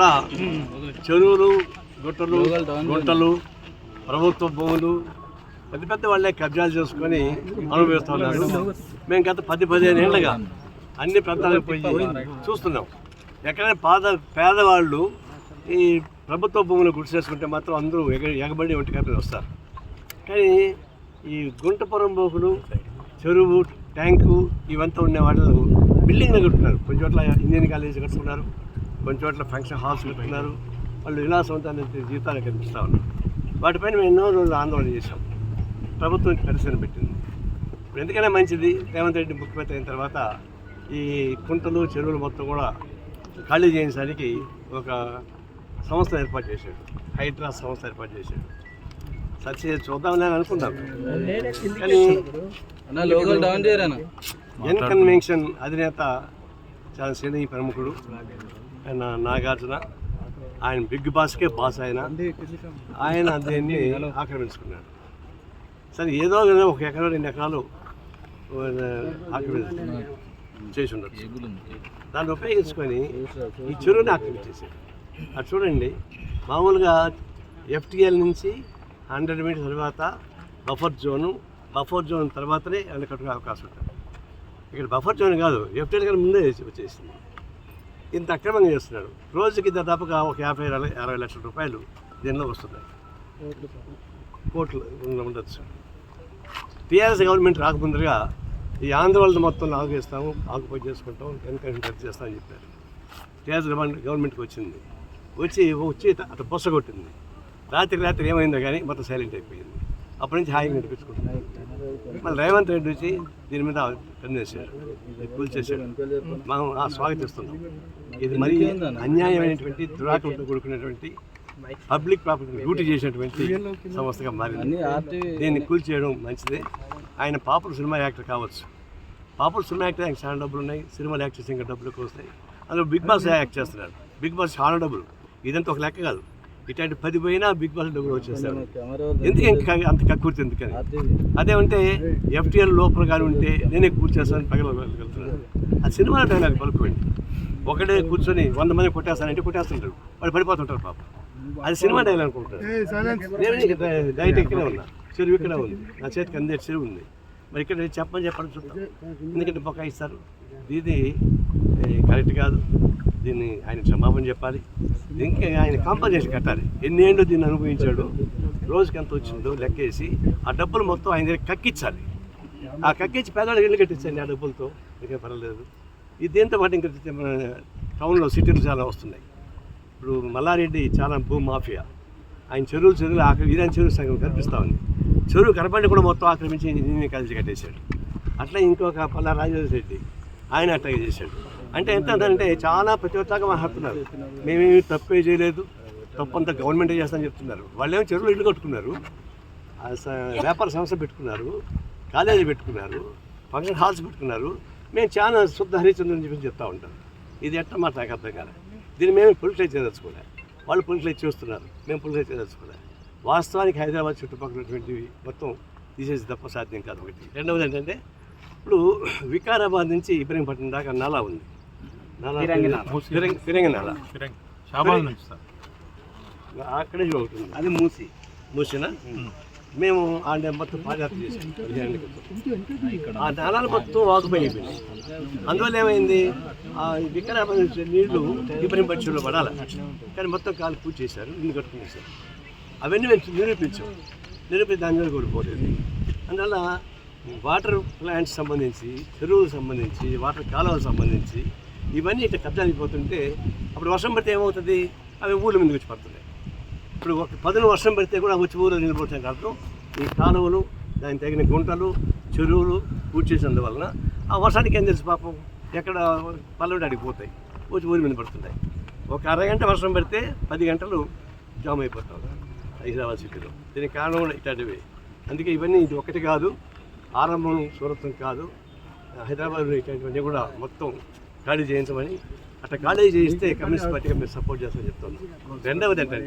కూడా చెరువులు గుట్టలు గుంటలు ప్రభుత్వ భూములు పెద్ద పెద్ద వాళ్ళే కబ్జాలు చేసుకొని అనుభవిస్తున్నారు మేము గత పది పదిహేను ఏళ్ళగా అన్ని ప్రాంతాలకు పోయి చూస్తున్నాం. ఎక్కడైనా పాద పేదవాళ్ళు ఈ ప్రభుత్వ భూములు గుర్తు చేసుకుంటే మాత్రం అందరూ ఎగ ఎగబడి ఒంటి కప్పి వస్తారు. కానీ ఈ గుంటపురం బోకులు చెరువు ట్యాంకు ఇవంతా ఉండే వాళ్ళు బిల్డింగ్లు కట్టుకున్నారు. కొన్ని చోట్ల ఇంజనీరింగ్ కాలేజ్ కట్టుకున్నారు. కొన్ని చోట్ల ఫంక్షన్ హాల్స్ కట్టుకున్నారు. వాళ్ళు విలాసవంతమైన జీవితాలు కనిపిస్తూ ఉన్నారు. వాటిపైన మేము ఎన్నో రోజులు ఆందోళన చేశాం. ప్రభుత్వం పరిశీలన పెట్టింది. ఇప్పుడు ఎందుకైనా మంచిది? రేవంత్ రెడ్డి ముఖ్యమంత్రి అయిన తర్వాత ఈ కుంటలు చెరువులు మొత్తం కూడా ఖాళీ చేయించడానికి ఒక సంస్థ ఏర్పాటు చేశాడు. హైడ్రా సంస్థ ఏర్పాటు చేశాడు. సక్సెస్ చూద్దామని అని అనుకుంటాం కానీ ఎన్ కన్వెన్షన్ అధినేత చాలా శ్రేణి ప్రముఖుడు. ఆయన నాగార్జున. ఆయన బిగ్ బాస్కే బాస్ ఆయన. ఆయన దీన్ని ఆక్రమించుకున్నాడు. సరే ఏదో ఒక ఎకరం రెండు ఎకరాలు ఆయన ఆక్రమించు చేసి ఉండొచ్చు దాన్ని ఉపయోగించుకొని ఈ చెరువుని ఆక్రమించేసాడు అది చూడండి మామూలుగా ఎఫ్టిఎల్ నుంచి హండ్రెడ్ మీటర్స్ తర్వాత బఫర్ జోను బఫర్ జోన్ తర్వాతనే కట్టుకునే అవకాశం ఉంటుంది. ఇక్కడ బఫర్ జోన్ కాదు ఎఫ్టిఎల్ కన్నా ముందే వచ్చి- వచ్చేసింది. ఇంత అక్రమంగా చేస్తున్నాడు. రోజుకి దాదాపుగా ఒక యాభై అరవై లక్షల రూపాయలు దీనిలో వస్తున్నాయి. కోట్లు ఉండొచ్చు. టీఆర్ఎస్ గవర్నమెంట్ రాకముందుగా ఈ ఆంధ్రవాళ్ళు మొత్తం ఆగు ఆకుపోయి చేసుకుంటాం ఎన్కౌంటర్ రద్దు చేస్తామని చెప్పారు. టీఆర్ఎస్ గవర్నమెంట్ గవర్నమెంట్కి వచ్చింది. వచ్చి వచ్చి అటు బొస్స కొట్టింది. రాత్రి రాత్రి ఏమైందో కానీ మొత్తం సైలెంట్ అయిపోయింది. అప్పటి నుంచి హాయిగా నడిపించుకుంటున్నాం మళ్ళీ రేవంత్ రెడ్డి వచ్చి దీని మీద పనిచేశాడు కూల్చేశాడు మనం ఆ స్వాగతిస్తున్నాం. ఇది మరి అన్యాయమైనటువంటి దురాకులతో కూడుకున్నటువంటి పబ్లిక్ ప్రాపర్టీ డ్యూటీ చేసినటువంటి సంస్థగా మారింది. దీన్ని కూల్చేయడం మంచిదే. ఆయన పాపులర్ సినిమా యాక్టర్ కావచ్చు. పాపులర్ సినిమా యాక్టర్ ఆయన చాలా డబ్బులు ఉన్నాయి. సినిమాలు యాక్ట్ చేసి ఇంకా డబ్బులు ఎక్కువ వస్తాయి. అందులో బిగ్ బాస్ యాక్ట్ చేస్తున్నాడు బిగ్ బాస్ చాలా డబ్బులు. ఇదంతా ఒక లెక్క కాదు. ఇట్లాంటి పది పోయినా బిగ్ బాస్ డబ్బులు వచ్చేస్తాడు కెమెరా ఎందుకు ఇంకా అంత కక్కుర్తి ఎందుకని అదే. ఉంటే ఎఫ్టీఎల్ లోపల కానీ ఉంటే నేనే కూర్చేస్తాను పగలగలుగుతున్నాను ఆ సినిమా డైలాగ్ పలుకోండి ఒకటే కూర్చొని వంద మంది కొట్టేస్తానంటే కొట్టేస్తుంటారు. వాళ్ళు పడిపోతుంటారు పాప. అది సినిమా డైలాగ్ అనుకుంటారు. నేను ఇక్కడ డైరెక్ట్ ఇక్కడే ఉన్నా. చెరువు ఇక్కడ ఉంది. నా చేతికి అందే చెరువు ఉంది. మరి ఇక్కడ చెప్పని చెప్పండి చూద్దాం. ఎందుకంటే బొక్క ఇస్తారు ఇది కరెక్ట్ కాదు. దీన్ని ఆయన క్షమాపణ చెప్పాలి. ఇంకా ఆయన కాంపన్సేషన్ కట్టాలి. ఎన్ని ఏళ్ళు దీన్ని అనుభవించాడు? రోజుకి ఎంత వచ్చిందో లెక్కేసి ఆ డబ్బులు మొత్తం ఆయన దగ్గర కక్కించాలి ఆ కక్కించి పేదవాళ్ళకి ఇల్లు కట్టించండి ఆ డబ్బులతో? ఇంకా పర్వాలేదు. ఇది దీంతో పాటు ఇంకా మన టౌన్లో సిటీలు చాలా వస్తున్నాయి. ఇప్పుడు మల్లారెడ్డి చాలా భూ మాఫియా. ఆయన చెరువులు చెరువులు ఆక్రమి ఇరాన్ చెరువు సంఘం కనిపిస్తూ ఉంది. చెరువు కనపడి కూడా మొత్తం ఆక్రమించి ఇంజనీరింగ్ కాలేజీ కట్టేశాడు. అట్లా ఇంకొక పల్లా రాజేశ్వర రెడ్డి ఆయన అట్లాగే చేశాడు. అంటే ఎంత అంటే చాలా ప్రతివత్తాగా మాట్లాడుతున్నారు మేమేమి తప్పే చేయలేదు. తప్పు అంతా గవర్నమెంటే చేస్తామని చెప్తున్నారు. వాళ్ళేమో చెరువులు ఇల్లు కట్టుకున్నారు. స- వ్యాపార సంస్థ పెట్టుకున్నారు. కాలేజీ పెట్టుకున్నారు. ఫంక్షన్ హాల్స్ పెట్టుకున్నారు. మేము చాలా శుద్ధ హరిచంద్ర అని చెప్పి చెప్తా ఉంటాం ఇది ఎట్లా మాట నాకు అర్థం కాలే. దీన్ని మేము పొలిటిలైజ్ చేయదలుచుకోలే వాళ్ళు పొలిటిలైజ్ చేస్తున్నారు. మేము పొలిటిలైజ్ చేయదలుచుకోలే వాస్తవానికి హైదరాబాద్ చుట్టుపక్కల ఉన్నటువంటివి మొత్తం తీసేసి తప్ప సాధ్యం కాదు ఒకటి. రెండవది ఏంటంటే ఇప్పుడు వికారాబాద్ నుంచి ఇబ్రహీంపట్నం దాకా నాలా ఉంది. నాలా ఫిరంగి ఫిరంగి నాలా షాబాద్ నుంచి సార్ అక్కడే అది మూసి. మూసినా? మేము ఆ మొత్తం పాదయాత్ర చేసాం. ఆ నాళాలు మొత్తం వాకుపోయినాయి అందువల్ల ఏమైంది? ఆ వికారాబాద్ నుంచి నీళ్ళు ఇబ్రహీం పక్షుల్లో పడాలి. కానీ మొత్తం కాలు పూజ చేశారు ఇల్లు కట్టుకునేసారు అవన్నీ మేము నిరూపించాం. నిరూపించి దాని మీద కూడా పోలేదు. అందువల్ల వాటర్ ప్లాంట్స్ సంబంధించి చెరువులకు సంబంధించి వాటర్ కాలువలకు సంబంధించి ఇవన్నీ ఇట్లా కబ్జా అయిపోతుంటే అప్పుడు వర్షం పడితే ఏమవుతుంది? అవి ఊళ్ళ మీద వచ్చి పడుతున్నాయి. ఇప్పుడు ఒక పదులు వర్షం పడితే కూడా వచ్చి ఊరు నిలబడటం కాదు. ఈ కాలువలు దానికి తగిన గుంటలు చెరువులు పూర్తి చేసినందువలన ఆ వర్షానికి ఏం తెలుసు పాపం? ఎక్కడ పల్లెడు అడిగిపోతాయి వచ్చి ఊరి మీద పడుతున్నాయి. ఒక అరగంట వర్షం పడితే పది గంటలు జామ్ అయిపోతాం. హైదరాబాద్ సిటీలో. దీనికి కారణం ఇట్లాంటివి. అందుకే ఇవన్నీ ఇది ఒకటి కాదు. ఆరంభం సూరత్వం కాదు. హైదరాబాద్లో ఇట్లాంటివన్నీ కూడా మొత్తం ఖాళీ చేయించమని అట్లా ఖాళీ చేయిస్తే కమ్యూనిస్ట్ పార్టీగా మీరు సపోర్ట్ చేస్తామని చెప్తున్నాం. రెండవది ఏంటంటే